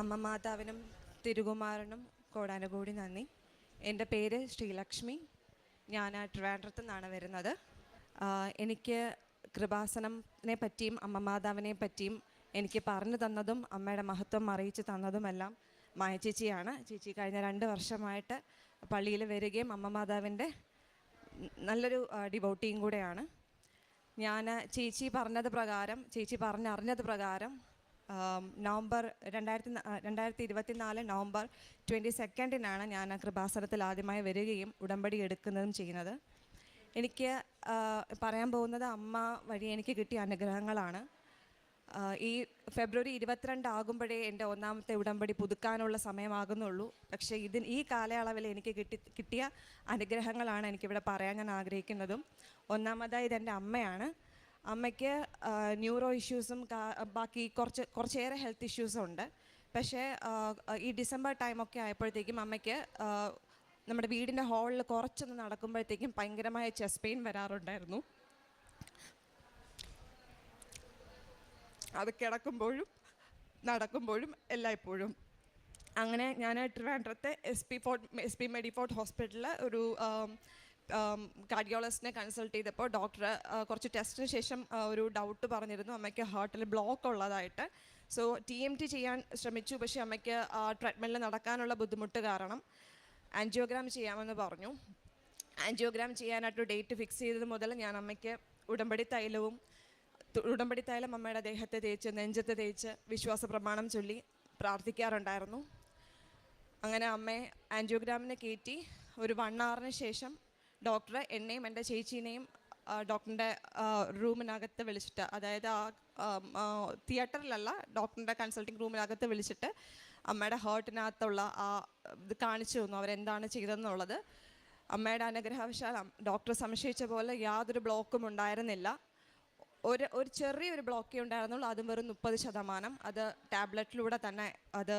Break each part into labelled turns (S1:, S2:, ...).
S1: അമ്മ മാതാവിനും തിരുകുമാരനും കോടാനുകൂടി നന്ദി. എന്റെ പേര് ശ്രീലക്ഷ്മി. ഞാൻ ട്രിവാൻഡ്രത്തു നിന്നാണ് വരുന്നത്. എനിക്ക് കൃപാസനത്തിനെ പറ്റിയും അമ്മ മാതാവിനെ പറ്റിയും എനിക്ക് പറഞ്ഞു തന്നതും അമ്മയുടെ മഹത്വം അറിയിച്ചു തന്നതുമെല്ലാം മായ ചേച്ചിയാണ്. ചേച്ചി കഴിഞ്ഞ രണ്ട് വർഷമായിട്ട് പള്ളിയിൽ വരികയും അമ്മ മാതാവിന്റെ നല്ലൊരു ഡിവോട്ടിയും കൂടെയാണ്. ഞാൻ ചേച്ചി പറഞ്ഞത് പ്രകാരം ചേച്ചി പറഞ്ഞറിഞ്ഞത് പ്രകാരം നവംബർ രണ്ടായിരത്തി രണ്ടായിരത്തി ഇരുപത്തി നാല് നവംബർ ട്വന്റി സെക്കൻഡിനാണ് ഞാൻ കൃപാസനത്തിൽ ആദ്യമായി വരികയും ഉടമ്പടി എടുക്കുന്നതും ചെയ്യുന്നത്. എനിക്ക് പറയാൻ പോകുന്നത് അമ്മ വഴി എനിക്ക് കിട്ടിയ അനുഗ്രഹങ്ങളാണ്. ഈ ഫെബ്രുവരി ഇരുപത്തിരണ്ട് ആകുമ്പോഴേ എന്റെ ഒന്നാമത്തെ ഉടമ്പടി പുതുക്കാനുള്ള സമയമാകുന്നുള്ളൂ. പക്ഷേ ഇതിന് ഈ കാലയളവിൽ എനിക്ക് കിട്ടി കിട്ടിയ അനുഗ്രഹങ്ങളാണ് എനിക്കിവിടെ പറയാൻ ഞാൻ ആഗ്രഹിക്കുന്നതും. ഒന്നാമതായി ഇതെന്റെ അമ്മയാണ്. അമ്മയ്ക്ക് ന്യൂറോ ഇഷ്യൂസും ബാക്കി കുറച്ച് കുറച്ചേറെ ഹെൽത്ത് ഇഷ്യൂസും ഉണ്ട് പക്ഷേ ഈ ഡിസംബർ ടൈമൊക്കെ ആയപ്പോഴത്തേക്കും അമ്മയ്ക്ക് നമ്മുടെ വീടിന്റെ ഹാളിൽ കുറച്ചൊന്ന് നടക്കുമ്പോഴത്തേക്കും ഭയങ്കരമായ ചെസ്റ്റ് പെയിൻ വരാറുണ്ടായിരുന്നു. അത് കിടക്കുമ്പോഴും നടക്കുമ്പോഴും എല്ലായ്പ്പോഴും. അങ്ങനെ ഞാൻ ട്രിവാൻഡ്രത്തെ S P fort S P Medifort ഹോസ്പിറ്റലിൽ ഒരു കാർഡിയോളജിസ്റ്റിനെ കൺസൾട്ട് ചെയ്തപ്പോൾ ഡോക്ടർ കുറച്ച് ടെസ്റ്റിന് ശേഷം ഒരു ഡൗട്ട് പറഞ്ഞിരുന്നു. അമ്മയ്ക്ക് ഹാർട്ടിൽ ബ്ലോക്ക് ഉള്ളതായിട്ട്. സോ ടി എം ടി ചെയ്യാൻ ശ്രമിച്ചു. പക്ഷേ അമ്മയ്ക്ക് ട്രീറ്റ്മെന്റിൽ നടക്കാനുള്ള ബുദ്ധിമുട്ട് കാരണം ആൻജിയോഗ്രാം ചെയ്യാമെന്ന് പറഞ്ഞു. ആൻജിയോഗ്രാം ചെയ്യാനായിട്ട് ഡേറ്റ് ഫിക്സ് ചെയ്തത് മുതൽ ഞാൻ അമ്മയ്ക്ക് ഉടമ്പടി തൈലവും ഉടമ്പടി തൈലം അമ്മയുടെ ദേഹത്തെ തേച്ച് നെഞ്ചത്തെ തേച്ച് വിശ്വാസ പ്രമാണം ചൊല്ലി പ്രാർത്ഥിക്കാറുണ്ടായിരുന്നു. അങ്ങനെ അമ്മയെ ആൻജിയോഗ്രാമിനെ കയറ്റി ഒരു വൺ അവറിന് ശേഷം ഡോക്ടർ എന്നെയും എന്റെ ചേച്ചീനെയും ഡോക്ടറിന്റെ റൂമിനകത്ത് വിളിച്ചിട്ട് അതായത് ആ, തിയേറ്ററിലല്ല ഡോക്ടറിന്റെ കൺസൾട്ടിങ് റൂമിനകത്ത് വിളിച്ചിട്ട് അമ്മയുടെ ഹേർട്ടിനകത്തുള്ള ആ ഇത് കാണിച്ചു തന്നു അവരെന്താണ് ചെയ്തതെന്നുള്ളത്. അമ്മയുടെ അനുഗ്രഹവശാൽ ഡോക്ടർ സംശയിച്ച പോലെ യാതൊരു ബ്ലോക്കും ഉണ്ടായിരുന്നില്ല. ഒരു ഒരു ചെറിയൊരു ബ്ലോക്കേ ഉണ്ടായിരുന്നുള്ളൂ. അതും വെറും മുപ്പത് ശതമാനം. അത് ടാബ്ലറ്റിലൂടെ തന്നെ അത്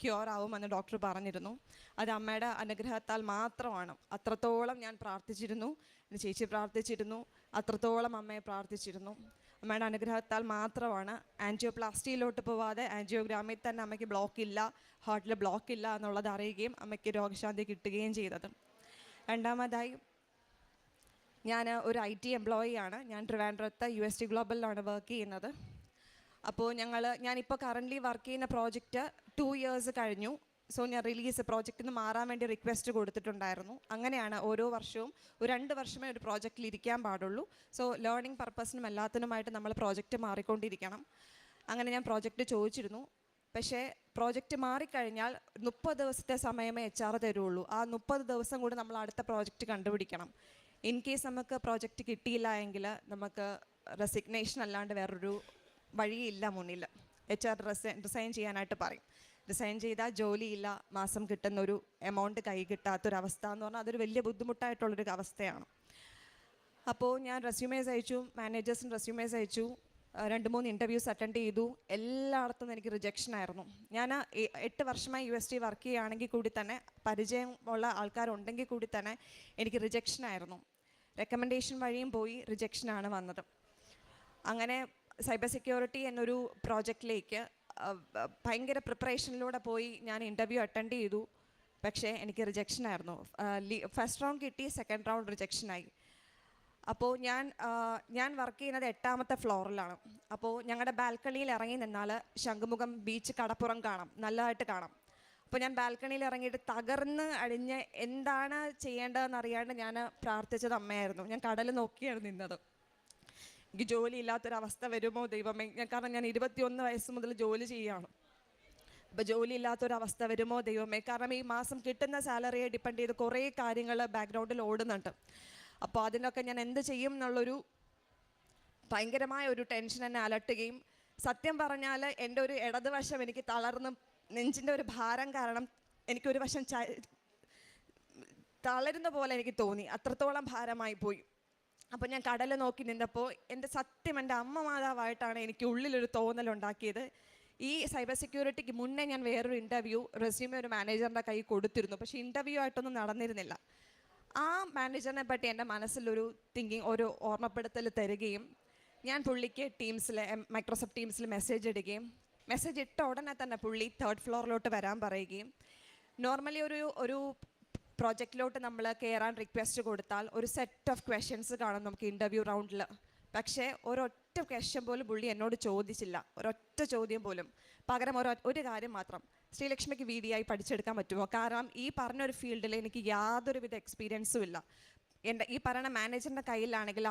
S1: ക്യൂർ ആവുമെന്ന് ഡോക്ടർ പറഞ്ഞിരുന്നു. അത് അമ്മയുടെ അനുഗ്രഹത്താൽ മാത്രമാണ്. അത്രത്തോളം ഞാൻ പ്രാർത്ഥിച്ചിരുന്നു. ചേച്ചി പ്രാർത്ഥിച്ചിരുന്നു. അത്രത്തോളം അമ്മയെ പ്രാർത്ഥിച്ചിരുന്നു. അമ്മയുടെ അനുഗ്രഹത്താൽ മാത്രമാണ് ആൻജിയോപ്ലാസ്റ്റിയിലോട്ട് പോവാതെ ആൻജിയോഗ്രാമിൽ തന്നെ അമ്മയ്ക്ക് ബ്ലോക്ക് ഇല്ല ഹാർട്ടിൽ ബ്ലോക്ക് ഇല്ല എന്നുള്ളത് അറിയുകയും അമ്മയ്ക്ക് രോഗശാന്തി കിട്ടുകയും ചെയ്തത്. രണ്ടാമതായി ഞാൻ ഒരു ഐ ടി എംപ്ലോയി ആണ് ഞാൻ ട്രിവാൻഡ്രത്ത് യു എസ് ടി ഗ്ലോബലിലാണ് വർക്ക് ചെയ്യുന്നത്. അപ്പോൾ ഞങ്ങൾ ഞാനിപ്പോൾ കറന്റ്ലി വർക്ക് ചെയ്യുന്ന പ്രോജക്റ്റ് ടു ഇയേഴ്സ് കഴിഞ്ഞു. സോ ഞാൻ റിലീസ് പ്രോജക്റ്റിൽ നിന്ന് മാറാൻ വേണ്ടി റിക്വസ്റ്റ് കൊടുത്തിട്ടുണ്ടായിരുന്നു. അങ്ങനെയാണ് ഓരോ വർഷവും ഒരു രണ്ട് വർഷമേ ഒരു പ്രോജക്റ്റിൽ ഇരിക്കാൻ പാടുള്ളൂ. സോ ലേണിംഗ് പർപ്പസിനും എല്ലാത്തിനുമായിട്ട് നമ്മൾ പ്രോജക്റ്റ് മാറിക്കൊണ്ടിരിക്കണം. അങ്ങനെ ഞാൻ പ്രോജക്റ്റ് ചോദിച്ചിരുന്നു. പക്ഷേ പ്രോജക്റ്റ് മാറിക്കഴിഞ്ഞാൽ മുപ്പത് ദിവസത്തെ സമയമേ എച്ച് ആർ തരുള്ളൂ. ആ മുപ്പത് ദിവസം കൂടി നമ്മൾ അടുത്ത പ്രോജക്റ്റ് കണ്ടുപിടിക്കണം. ഇൻ കേസ് നമുക്ക് പ്രോജക്റ്റ് കിട്ടിയില്ല എങ്കിൽ നമുക്ക് റെസിഗ്നേഷൻ അല്ലാണ്ട് വേറൊരു വഴിയില്ല മുന്നിൽ. എച്ച് ആർ റിസൈൻ റിസൈൻ ചെയ്യാനായിട്ട് പറയും. റിസൈൻ ചെയ്താൽ ജോലിയില്ല മാസം കിട്ടുന്ന ഒരു എമൗണ്ട് കൈ കിട്ടാത്തൊരവസ്ഥ എന്ന് പറഞ്ഞാൽ അതൊരു വലിയ ബുദ്ധിമുട്ടായിട്ടുള്ളൊരു അവസ്ഥയാണ്. അപ്പോൾ ഞാൻ റെസ്യൂമേസ് അയച്ചു മാനേജേഴ്സിന് റെസ്യൂമേസ് അയച്ചു രണ്ട് മൂന്ന് ഇന്റർവ്യൂസ് അറ്റൻഡ് ചെയ്തു. എല്ലായിടത്തും എനിക്ക് റിജക്ഷൻ ആയിരുന്നു. ഞാൻ എട്ട് വർഷമായി യു എസ് ടി വർക്ക് ചെയ്യുകയാണെങ്കിൽ കൂടി തന്നെ പരിചയമുള്ള ആൾക്കാരുണ്ടെങ്കിൽ കൂടി തന്നെ എനിക്ക് റിജക്ഷൻ ആയിരുന്നു. റെക്കമെൻഡേഷൻ വഴിയും പോയി റിജക്ഷനാണ് വന്നത്. അങ്ങനെ സൈബർ സെക്യൂരിറ്റി എന്നൊരു പ്രോജക്റ്റിലേക്ക് ഭയങ്കര പ്രിപ്പറേഷനിലൂടെ പോയി ഞാൻ ഇന്റർവ്യൂ അറ്റൻഡ് ചെയ്തു. പക്ഷേ എനിക്ക് റിജക്ഷൻ ആയിരുന്നു. ഫസ്റ്റ് റൗണ്ട് കിട്ടി സെക്കൻഡ് റൗണ്ട് റിജക്ഷനായി അപ്പോൾ ഞാൻ ഞാൻ വർക്ക് ചെയ്യുന്നത് എട്ടാമത്തെ ഫ്ലോറിലാണ് അപ്പോൾ ഞങ്ങളുടെ ബാൽക്കണിയിൽ ഇറങ്ങി നിന്നാൽ ശംഖുമുഖം ബീച്ച് കടപ്പുറം കാണാം. നല്ലതായിട്ട് കാണാം. അപ്പോൾ ഞാൻ ബാൽക്കണിയിൽ ഇറങ്ങിയിട്ട് തകർന്ന് അടിഞ്ഞ് എന്താണ് ചെയ്യേണ്ടതെന്ന് അറിയാണ്ട് ഞാൻ പ്രാർത്ഥിച്ചത് അമ്മയായിരുന്നു. ഞാൻ കടൽ നോക്കിയാണ് നിന്നത്. എനിക്ക് ജോലി ഇല്ലാത്തൊരവസ്ഥ വരുമോ ദൈവമേ? ഞാൻ കാരണം ഞാൻ ഇരുപത്തിയൊന്ന് വയസ്സ് മുതൽ ജോലി ചെയ്യുകയാണ്. അപ്പോൾ ജോലി ഇല്ലാത്തൊരവസ്ഥ വരുമോ ദൈവമേ? കാരണം ഈ മാസം കിട്ടുന്ന സാലറിയെ ഡിപ്പെൻഡ് ചെയ്ത് കുറേ കാര്യങ്ങൾ ബാക്ക്ഗ്രൗണ്ടിൽ ഓടുന്നുണ്ട്. അപ്പോൾ അതിനൊക്കെ ഞാൻ എന്ത് ചെയ്യും എന്നുള്ളൊരു ഭയങ്കരമായ ഒരു ടെൻഷൻ എന്നെ അലട്ടുകയും സത്യം പറഞ്ഞാൽ എന്റെ ഒരു ഇടതുവശം എനിക്ക് തളർന്ന് നെഞ്ചിന്റെ ഒരു ഭാരം കാരണം എനിക്കൊരു വശം ച തളരുന്ന പോലെ എനിക്ക് തോന്നി. അത്രത്തോളം ഭാരമായി പോയി. അപ്പോൾ ഞാൻ കടൽ നോക്കി നിന്നപ്പോൾ എന്റെ സത്യം എന്റെ അമ്മ മാതാവായിട്ടാണ് എനിക്ക് ഉള്ളിലൊരു തോന്നലുണ്ടാക്കിയത് ഈ സൈബർ സെക്യൂരിറ്റിക്ക് മുന്നേ ഞാൻ വേറൊരു ഇന്റർവ്യൂ റെസ്യൂമെ ഒരു മാനേജറിന്റെ കൈ കൊടുത്തിരുന്നു. പക്ഷേ ഇന്റർവ്യൂ ആയിട്ടൊന്നും നടന്നിരുന്നില്ല. ആ മാനേജറിനെ പറ്റി എന്റെ മനസ്സിലൊരു തിങ്കിങ് ഒരു ഓർമ്മപ്പെടുത്തൽ തരികയും ഞാൻ പുള്ളിക്ക് ടീംസിൽ മൈക്രോസോഫ്റ്റ് ടീംസിൽ മെസ്സേജ് ഇടുകയും മെസ്സേജ് ഇട്ട ഉടനെ തന്നെ പുള്ളി തേർഡ് ഫ്ലോറിലോട്ട് വരാൻ പറയുകയും നോർമലി ഒരു ഒരു പ്രോജക്റ്റിലോട്ട് നമ്മൾ കയറാൻ റിക്വസ്റ്റ് കൊടുത്താൽ ഒരു സെറ്റ് ഓഫ് ക്വസ്റ്റ്യൻസ് കാണും നമുക്ക് ഇന്റർവ്യൂ റൗണ്ടിൽ പക്ഷേ ഒരൊറ്റ ക്വസ്റ്റ്യൻ പോലും പുള്ളി എന്നോട് ചോദിച്ചില്ല. ഒരൊറ്റ ചോദ്യം പോലും. പകരം ഒരു ഒരു കാര്യം മാത്രം. ശ്രീലക്ഷ്മിക്ക് വി ഡി ആയി പഠിച്ചെടുക്കാൻ പറ്റുമോ? കാരണം ഈ പറഞ്ഞൊരു ഫീൽഡിൽ എനിക്ക് യാതൊരുവിധ എക്സ്പീരിയൻസും ഇല്ല. എന്റെ ഈ പറയുന്ന മാനേജറിന്റെ കയ്യിലാണെങ്കിൽ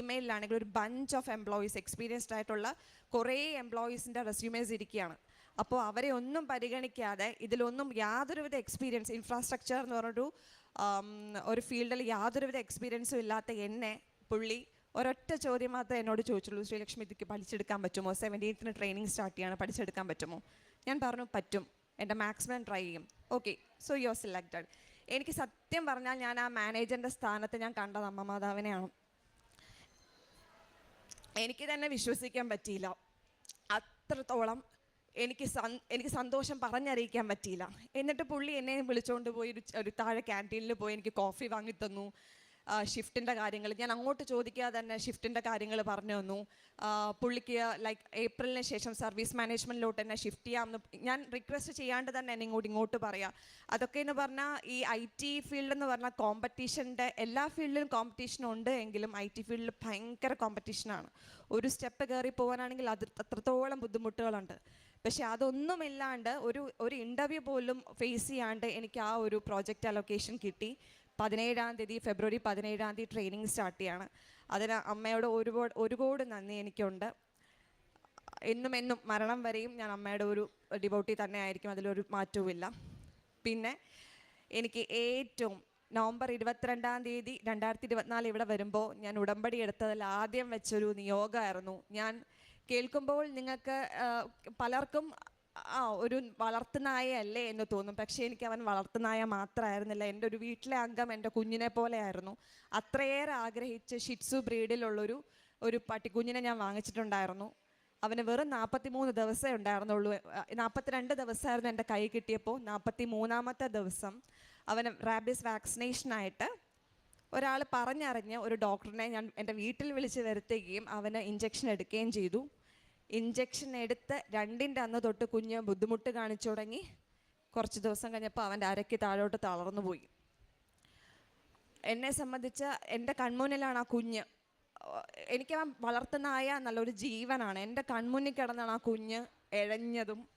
S1: ഇമെയിലാണെങ്കിൽ ഒരു ബഞ്ച് ഓഫ് എംപ്ലോയീസ് എക്സ്പീരിയൻസ്ഡ് ആയിട്ടുള്ള കുറേ എംപ്ലോയീസിന്റെ റെസ്യൂമേഴ്സ് ഇരിക്കുകയാണ്. അപ്പോൾ അവരെ ഒന്നും പരിഗണിക്കാതെ ഇതിലൊന്നും യാതൊരുവിധ എക്സ്പീരിയൻസ് ഇൻഫ്രാസ്ട്രക്ചർ എന്ന് പറഞ്ഞൊരു ഒരു ഫീൽഡിൽ യാതൊരുവിധ എക്സ്പീരിയൻസും ഇല്ലാത്ത എന്നെ പുള്ളി ഒരൊറ്റ ചോദ്യം മാത്രമേ എന്നോട് ചോദിച്ചുള്ളൂ. ശ്രീലക്ഷ്മി ഇതിക്ക് പഠിച്ചെടുക്കാൻ പറ്റുമോ? സെവന്റീൻത്തിന് ട്രെയിനിങ് സ്റ്റാർട്ട് ചെയ്യാണ്. പഠിച്ചെടുക്കാൻ പറ്റുമോ? ഞാൻ പറഞ്ഞു പറ്റും. എന്റെ മാക്സിമം ട്രൈ ചെയ്യും. Okay so you are selected എനിക്ക് സത്യം പറഞ്ഞാൽ ഞാൻ ആ മാനേജറിന്റെ സ്ഥാനത്ത് ഞാൻ കണ്ടത് അമ്മ മാതാവിനെയാണ് എനിക്ക് തന്നെ വിശ്വസിക്കാൻ പറ്റിയില്ല. അത്രത്തോളം എനിക്ക് എനിക്ക് സന്തോഷം പറഞ്ഞറിയിക്കാൻ പറ്റിയില്ല. എന്നിട്ട് പുള്ളി എന്നെ വിളിച്ചുകൊണ്ട് പോയി ഒരു താഴെ ക്യാന്റീനിൽ പോയി എനിക്ക് കോഫി വാങ്ങി തന്നു. ഷിഫ്റ്റിന്റെ കാര്യങ്ങൾ. ഞാൻ അങ്ങോട്ട് ചോദിക്കാതെ തന്നെ ഷിഫ്റ്റിന്റെ കാര്യങ്ങൾ പറഞ്ഞു തന്നു. പുള്ളിക്ക് ലൈക്ക് ഏപ്രിലിന് ശേഷം സർവീസ് മാനേജ്മെന്റിലോട്ട് തന്നെ ഷിഫ്റ്റ് ചെയ്യാമെന്ന് ഞാൻ റിക്വസ്റ്റ് ചെയ്യാണ്ട് തന്നെ എന്നെ ഇങ്ങോട്ട് ഇങ്ങോട്ട് പറയാം. അതൊക്കെ എന്ന് പറഞ്ഞാൽ ഈ ഐ ടി ഫീൽഡ് എന്ന് പറഞ്ഞാൽ കോമ്പറ്റീഷന്റെ എല്ലാ ഫീൽഡിലും കോമ്പറ്റീഷൻ ഉണ്ട് എങ്കിലും ഐ ടി ഫീൽഡിൽ ഭയങ്കര കോമ്പറ്റീഷനാണ് ഒരു സ്റ്റെപ്പ് കയറി പോകാനാണെങ്കിൽ അത് അത്രത്തോളം ബുദ്ധിമുട്ടുകളുണ്ട്. പക്ഷെ അതൊന്നുമില്ലാണ്ട് ഒരു ഒരു ഇന്റർവ്യൂ പോലും ഫേസ് ചെയ്യാണ്ട് എനിക്ക് ആ ഒരു പ്രോജക്റ്റ് അലൊക്കേഷൻ കിട്ടി. പതിനേഴാം തീയതി ഫെബ്രുവരി പതിനേഴാം തീയതി ട്രെയിനിങ് സ്റ്റാർട്ട് ചെയ്യാണ്. അതിന് അമ്മയോട് ഒരുപാട് ഒരുപാട് നന്ദി എനിക്കുണ്ട്. എന്നും എന്നും മരണം വരെയും ഞാൻ അമ്മയുടെ ഒരു ഡിബോട്ടി തന്നെ ആയിരിക്കും അതിലൊരു മാറ്റവുമില്ല. പിന്നെ എനിക്ക് ഏറ്റവും നവംബർ ഇരുപത്തിരണ്ടാം തീയതി രണ്ടായിരത്തി ഇരുപത്തിനാല് ഇവിടെ വരുമ്പോൾ ഞാൻ ഉടമ്പടി എടുത്തതിൽ ആദ്യം വെച്ചൊരു നിയോഗമായിരുന്നു. ഞാൻ കേൾക്കുമ്പോൾ നിങ്ങൾക്ക് പലർക്കും ആ ഒരു വളർത്തുനായ അല്ലേ എന്ന് തോന്നും. പക്ഷേ എനിക്ക് അവൻ വളർത്തുനായ മാത്രമായിരുന്നില്ല. എന്റെ ഒരു വീട്ടിലെ അംഗം എന്റെ കുഞ്ഞിനെ പോലെയായിരുന്നു. അത്രയേറെ ആഗ്രഹിച്ച് ഷിറ്റ്സു ബ്രീഡിലുള്ളൊരു ഒരു പട്ടിക്കുഞ്ഞിനെ ഞാൻ വാങ്ങിച്ചിട്ടുണ്ടായിരുന്നു. അവന് വെറും നാൽപ്പത്തി മൂന്ന് ദിവസമേ ഉണ്ടായിരുന്നുള്ളൂ. നാൽപ്പത്തിരണ്ട് ദിവസമായിരുന്നു എന്റെ കൈ കിട്ടിയപ്പോൾ. നാൽപ്പത്തി മൂന്നാമത്തെ ദിവസം അവന് റാബിസ് വാക്സിനേഷനായിട്ട് ഒരാൾ പറഞ്ഞറിഞ്ഞ് ഒരു ഡോക്ടറിനെ ഞാൻ എന്റെ വീട്ടിൽ വിളിച്ച് വരുത്തുകയും അവന് ഇഞ്ചക്ഷൻ എടുക്കുകയും ചെയ്തു. ഇഞ്ചക്ഷൻ എടുത്ത് രണ്ടിന്റെ അന്ന് തൊട്ട് കുഞ്ഞ് ബുദ്ധിമുട്ട് കാണിച്ചു തുടങ്ങി. കുറച്ച് ദിവസം കഴിഞ്ഞപ്പോൾ അവന്റെ അരയ്ക്ക് താഴോട്ട് തളർന്നു പോയി. എന്നെ സംബന്ധിച്ച് എന്റെ കൺമുന്നിലാണ് ആ കുഞ്ഞ്. എനിക്ക് അവൻ വളർത്തുന്നായ നല്ലൊരു ജീവനാണ്. എന്റെ കൺമുന്നിൽ കിടന്നാണ് ആ കുഞ്ഞ് എഴഞ്ഞതും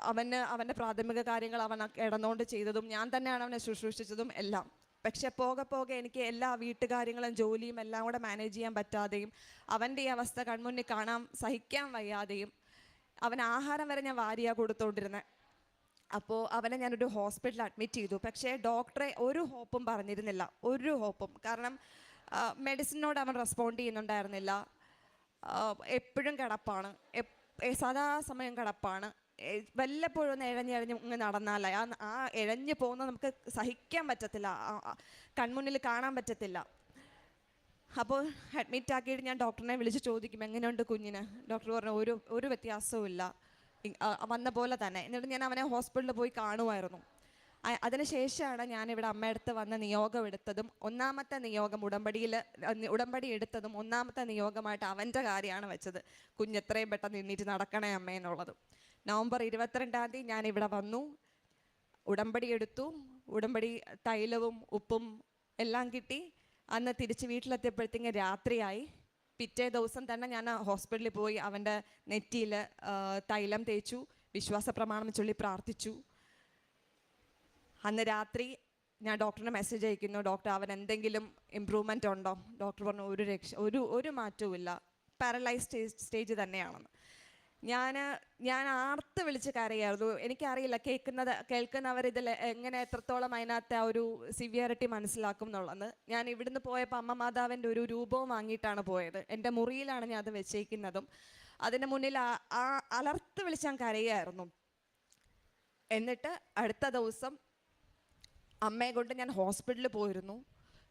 S1: അവന് അവന്റെ പ്രാഥമിക കാര്യങ്ങൾ അവൻ ഇടന്നുകൊണ്ട് ചെയ്തതും ഞാൻ തന്നെയാണ് അവനെ ശുശ്രൂഷിച്ചതും എല്ലാം. പക്ഷെ പോകെ പോകെ എനിക്ക് എല്ലാ വീട്ടുകാര്യങ്ങളും ജോലിയും എല്ലാം കൂടെ മാനേജ് ചെയ്യാൻ പറ്റാതെയും അവന്റെ ഈ അവസ്ഥ കൺമുന്നിൽ കാണാൻ സഹിക്കാൻ വയ്യാതെയും അവൻ ആഹാരം വരെ ഞാൻ വാരിയാ കൊടുത്തോണ്ടിരുന്നത് അപ്പോൾ അവനെ ഞാനൊരു ഹോസ്പിറ്റലിൽ അഡ്മിറ്റ് ചെയ്തു. പക്ഷേ ഡോക്ടറെ ഒരു ഹോപ്പും പറഞ്ഞിരുന്നില്ല. ഒരു ഹോപ്പും കാരണം മെഡിസിനോട് അവൻ റെസ്പോണ്ട് ചെയ്യുന്നുണ്ടായിരുന്നില്ല. എപ്പോഴും കിടപ്പാണ്. സദാസമയം കിടപ്പാണ്. വല്ലപ്പോഴും ഒന്ന് ഇഴഞ്ഞിഴഞ്ഞ് ഇങ്ങ് നടന്നാലേ ആ ആ ഇഴഞ്ഞു പോകുന്നത് നമുക്ക് സഹിക്കാൻ പറ്റത്തില്ല. കൺമുന്നിൽ കാണാൻ പറ്റത്തില്ല. അപ്പോൾ അഡ്മിറ്റ് ആക്കിയിട്ട് ഞാൻ ഡോക്ടറിനെ വിളിച്ച് ചോദിക്കും എങ്ങനെയുണ്ട് കുഞ്ഞിന്? ഡോക്ടർ പറഞ്ഞു ഒരു ഒരു വ്യത്യാസവും ഇല്ല. വന്ന പോലെ തന്നെ. എന്നിട്ട് ഞാൻ അവനെ ഹോസ്പിറ്റലിൽ പോയി കാണുമായിരുന്നു. അതിനുശേഷമാണ് ഞാനിവിടെ അമ്മയടുത്ത് വന്ന് നിയോഗം എടുത്തതും ഒന്നാമത്തെ നിയോഗം ഉടമ്പടിയിൽ ഉടമ്പടി എടുത്തതും ഒന്നാമത്തെ നിയോഗമായിട്ട് അവന്റെ കാര്യമാണ് വെച്ചത്. കുഞ്ഞ് എത്രയും പെട്ടെന്ന് എണ്ണീറ്റ് നടക്കണേ അമ്മയെന്നുള്ളതും നവംബർ ഇരുപത്തിരണ്ടാം തീയതി ഞാൻ ഇവിടെ വന്നു. ഉടമ്പടി എടുത്തു. ഉടമ്പടി തൈലവും ഉപ്പും എല്ലാം കിട്ടി. അന്ന് തിരിച്ച് വീട്ടിലെത്തിയപ്പോഴത്തേക്കും രാത്രിയായി. പിറ്റേ ദിവസം തന്നെ ഞാൻ ഹോസ്പിറ്റലിൽ പോയി അവന്റെ നെറ്റിയിൽ തൈലം തേച്ചു. വിശ്വാസ പ്രമാണം ചൊല്ലി പ്രാർത്ഥിച്ചു. അന്ന് രാത്രി ഞാൻ ഡോക്ടറിന് മെസ്സേജ് അയക്കുന്നു. ഡോക്ടർ അവൻ എന്തെങ്കിലും ഇമ്പ്രൂവ്മെന്റ് ഉണ്ടോ? ഡോക്ടർ പറഞ്ഞു ഒരു രക്ഷ ഒരു ഒരു മാറ്റവും ഇല്ല പാരലൈസ് സ്റ്റേജ് തന്നെയാണെന്ന്. ഞാൻ ഞാൻ ആർത്ത് വിളിച്ച് കരയായിരുന്നു. എനിക്കറിയില്ല കേൾക്കുന്നത് കേൾക്കുന്നവർ ഇതിൽ എങ്ങനെ എത്രത്തോളം അതിനകത്ത് ആ ഒരു സിവിയറിറ്റി മനസ്സിലാക്കും എന്നുള്ളത്. ഞാൻ ഇവിടുന്ന് പോയപ്പോൾ അമ്മ മാതാവിന്റെ ഒരു രൂപവും വാങ്ങിയിട്ടാണ് പോയത്. എന്റെ മുറിയിലാണ് ഞാൻ അത് വെച്ചേക്കുന്നതും. അതിന് മുന്നിൽ ആ അലർത്ത് വിളിച്ച് ഞാൻ കരയായിരുന്നു. എന്നിട്ട് അടുത്ത ദിവസം അമ്മയെ കൊണ്ട് ഞാൻ ഹോസ്പിറ്റലിൽ പോയിരുന്നു.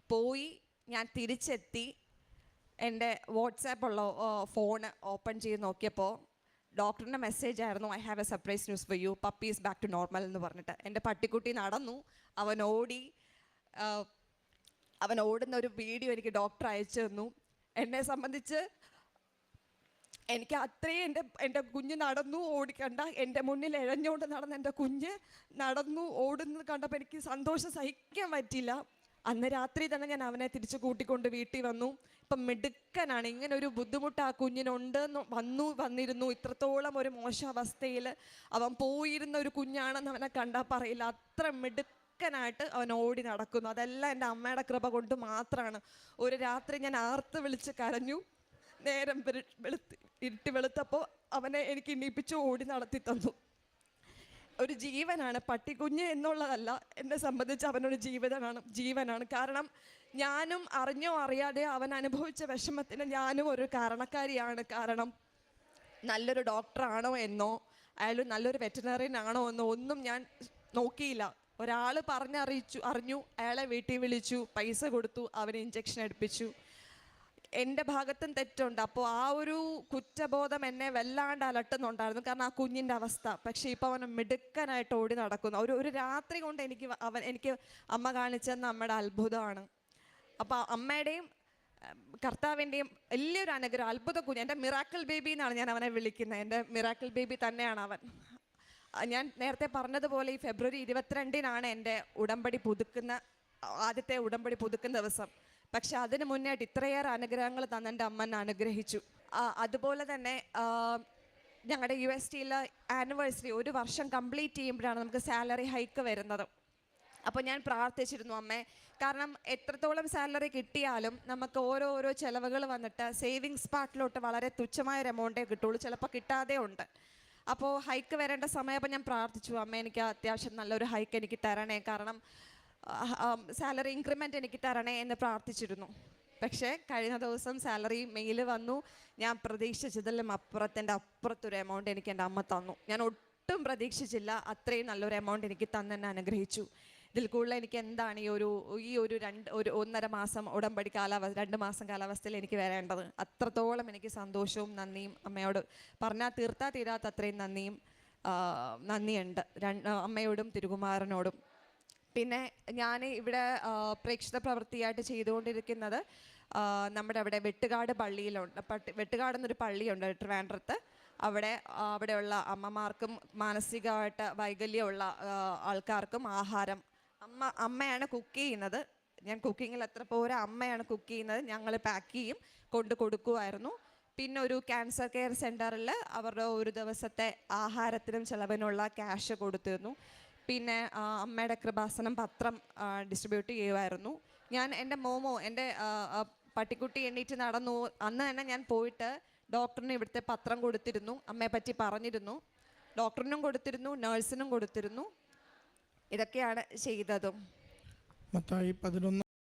S1: പോയി ഞാൻ തിരിച്ചെത്തി. എന്റെ വാട്സാപ്പുള്ള ഫോൺ ഓപ്പൺ ചെയ്ത് നോക്കിയപ്പോൾ ഡോക്ടറിന്റെ മെസ്സേജ് ആയിരുന്നു I have a surprise news for you puppy is back to normal എന്ന് പറഞ്ഞിട്ട്. എന്റെ പട്ടിക്കുട്ടി നടന്നു. അവൻ ഓടി അവൻ ഓടുന്ന ഒരു വീഡിയോ എനിക്ക് ഡോക്ടർ അയച്ചു തന്നു. എന്നെ സംബന്ധിച്ച് എനിക്ക് അത്രയും എന്റെ എന്റെ കുഞ്ഞ് നടന്നു ഓടിക്കണ്ട എന്റെ മുന്നിൽ ഇഴഞ്ഞുകൊണ്ട് നടന്ന എന്റെ കുഞ്ഞ് നടന്നു ഓടുന്നത് കണ്ടപ്പോൾ എനിക്ക് സന്തോഷം സഹിക്കാൻ പറ്റില്ല അന്ന് രാത്രി തന്നെ ഞാൻ അവനെ തിരിച്ച് കൂട്ടിക്കൊണ്ട് വീട്ടിൽ വന്നു. ഇപ്പം മിടുക്കനാണ്. ഇങ്ങനെ ഒരു ബുദ്ധിമുട്ട് ആ കുഞ്ഞിനുണ്ട് വന്നു വന്നിരുന്നു. ഇത്രത്തോളം ഒരു മോശാവസ്ഥയിൽ അവൻ പോയിരുന്ന ഒരു കുഞ്ഞാണെന്ന് അവനെ കണ്ടാൽ പറയില്ല. അത്ര മിടുക്കനായിട്ട് അവൻ ഓടി നടക്കുന്നു. അതെല്ലാം എന്റെ അമ്മയുടെ കൃപ കൊണ്ട് മാത്രമാണ് ഒരു രാത്രി ഞാൻ ആർത്ത് വിളിച്ച് കരഞ്ഞു. നേരം വെളു- വെളുത്ത് ഇരുട്ടി വെളുത്തപ്പോൾ അവനെ എനിക്ക് ഇണീപ്പിച്ച് ഓടി നടത്തി തന്നു. ഒരു ജീവനാണ് പട്ടിക്കുഞ്ഞ് എന്നുള്ളതല്ല എന്നെ സംബന്ധിച്ച് അവനൊരു ജീവിതമാണ് ജീവനാണ്. കാരണം ഞാനും അറിഞ്ഞോ അറിയാതെ അവൻ അനുഭവിച്ച വിഷമത്തിന് ഞാനും ഒരു കാരണക്കാരിയാണ്. കാരണം നല്ലൊരു ഡോക്ടറാണോ എന്നോ അയാൾ നല്ലൊരു വെറ്റിനറിയൻ ആണോ എന്നോ ഒന്നും ഞാൻ നോക്കിയില്ല. ഒരാൾ പറഞ്ഞറിയിച്ചു അറിഞ്ഞു അയാളെ വീട്ടിൽ വിളിച്ചു പൈസ കൊടുത്തു അവന് ഇഞ്ചക്ഷൻ എടുപ്പിച്ചു. എന്റെ ഭാഗത്തും തെറ്റുണ്ട്. അപ്പോൾ ആ ഒരു കുറ്റബോധം എന്നെ വല്ലാണ്ട് അലട്ടുന്നുണ്ടായിരുന്നു. കാരണം ആ കുഞ്ഞിന്റെ അവസ്ഥ. പക്ഷേ ഇപ്പോൾ അവൻ മിടുക്കനായിട്ട് ഓടി നടക്കുന്നു. ഒരു ഒരു രാത്രി കൊണ്ട് എനിക്ക് അവൻ എനിക്ക് അമ്മ കാണിച്ചെന്ന അമ്മയുടെ അത്ഭുതമാണ്. അപ്പോൾ അമ്മയുടെയും കർത്താവിന്റെയും വലിയൊരു അനുഗ്രഹം അത്ഭുത കുഞ്ഞ്. എന്റെ മിറാക്കിൾ ബേബി എന്നാണ് ഞാൻ അവനെ വിളിക്കുന്നത്. എന്റെ മിറാക്കിൾ ബേബി തന്നെയാണ് അവൻ. ഞാൻ നേരത്തെ പറഞ്ഞതുപോലെ ഈ ഫെബ്രുവരി ഇരുപത്തിരണ്ടിനാണ് എന്റെ ഉടമ്പടി പുതുക്കുന്ന ആദ്യത്തെ ഉടമ്പടി പുതുക്കുന്ന ദിവസം. പക്ഷെ അതിന് മുന്നായിട്ട് ഇത്രയേറെ അനുഗ്രഹങ്ങൾ തന്ന എന്റെ അമ്മ അനുഗ്രഹിച്ചു. അതുപോലെ തന്നെ ഞങ്ങളുടെ യു എസ് ടിയിലെ ആനിവേഴ്സറി ഒരു വർഷം കംപ്ലീറ്റ് ചെയ്യുമ്പോഴാണ് നമുക്ക് സാലറി ഹൈക്ക് വരുന്നത്. അപ്പോൾ ഞാൻ പ്രാർത്ഥിച്ചിരുന്നു അമ്മേ കാരണം എത്രത്തോളം സാലറി കിട്ടിയാലും നമുക്ക് ഓരോ ഓരോ ചിലവുകൾ വന്നിട്ട് സേവിങ്സ് പാർട്ടിലോട്ട് വളരെ തുച്ഛമായ ഒരു എമൗണ്ടേ കിട്ടുള്ളൂ. ചിലപ്പോൾ കിട്ടാതെ ഉണ്ട്. അപ്പോൾ ഹൈക്ക് വരേണ്ട സമയപ്പോൾ ഞാൻ പ്രാർത്ഥിച്ചു അമ്മ എനിക്ക് അത്യാവശ്യം നല്ലൊരു ഹൈക്ക് എനിക്ക് തരണേ. കാരണം സാലറി ഇൻക്രിമെന്റ് എനിക്ക് തരണേ എന്ന് പ്രാർത്ഥിച്ചിരുന്നു. പക്ഷേ കഴിഞ്ഞ ദിവസം സാലറി മെയിൽ വന്നു. ഞാൻ പ്രതീക്ഷിച്ചതിലും അപ്പുറത്തിന്റെ അപ്പുറത്തൊരു എമൗണ്ട് എനിക്ക് എന്റെ അമ്മ തന്നു. ഞാൻ ഒട്ടും പ്രതീക്ഷിച്ചില്ല. അത്രയും നല്ലൊരു എമൗണ്ട് എനിക്ക് തന്നെ അനുഗ്രഹിച്ചു. ഇതിൽ കൂടുതൽ എനിക്ക് എന്താണ് ഈ ഒരു ഈ ഒരു രണ്ട് ഒരു ഒന്നര മാസം ഉടമ്പടി കാലാവസ്ഥ രണ്ട് മാസം കാലാവസ്ഥയിൽ എനിക്ക് വരേണ്ടത്? അത്രത്തോളം എനിക്ക് സന്തോഷവും നന്ദിയും അമ്മയോട്. പറഞ്ഞാൽ തീർത്താ തീരാത്ത അത്രയും നന്ദിയും നന്ദിയുണ്ട്. അമ്മയോടും തിരുകുമാരനോടും. പിന്നെ ഞാൻ ഇവിടെ പ്രേക്ഷിത പ്രവൃത്തിയായിട്ട് ചെയ്തുകൊണ്ടിരിക്കുന്നത് നമ്മുടെ അവിടെ വെട്ടുകാട് പള്ളിയിലുണ്ട്. പട്ടി എന്നൊരു പള്ളിയുണ്ട് ട്രിവാൻഡ്രത്ത്. അവിടെ അവിടെയുള്ള അമ്മമാർക്കും മാനസികമായിട്ട് വൈകല്യമുള്ള ആൾക്കാർക്കും ആഹാരം. അമ്മ അമ്മയാണ് കുക്ക് ചെയ്യുന്നത്. ഞാൻ കുക്കിങ്ങിൽ എത്ര പോരാ അമ്മയാണ് കുക്ക് ചെയ്യുന്നത്. ഞങ്ങൾ പാക്ക് ചെയ്യും കൊണ്ട് കൊടുക്കുമായിരുന്നു പിന്നെ ഒരു ക്യാൻസർ കെയർ സെന്ററിൽ അവരുടെ ഒരു ദിവസത്തെ ആഹാരത്തിനും ചിലവിനുള്ള ക്യാഷ് കൊടുത്തിരുന്നു. പിന്നെ അമ്മയുടെ കൃപാസനം പത്രം ഡിസ്ട്രിബ്യൂട്ട് ചെയ്യുമായിരുന്നു ഞാൻ എന്റെ മോമോ എന്റെ പട്ടിക്കുട്ടി എണ്ണീറ്റ് നടന്നു. അന്ന് തന്നെ ഞാൻ പോയിട്ട് ഡോക്ടറിന് ഇവിടുത്തെ പത്രം കൊടുത്തിരുന്നു. അമ്മയെ പറ്റി പറഞ്ഞിരുന്നു. ഡോക്ടറിനും കൊടുത്തിരുന്നു നേഴ്സിനും കൊടുത്തിരുന്നു. ഇതൊക്കെയാണ് ചെയ്തതും.
S2: പതിനൊന്ന്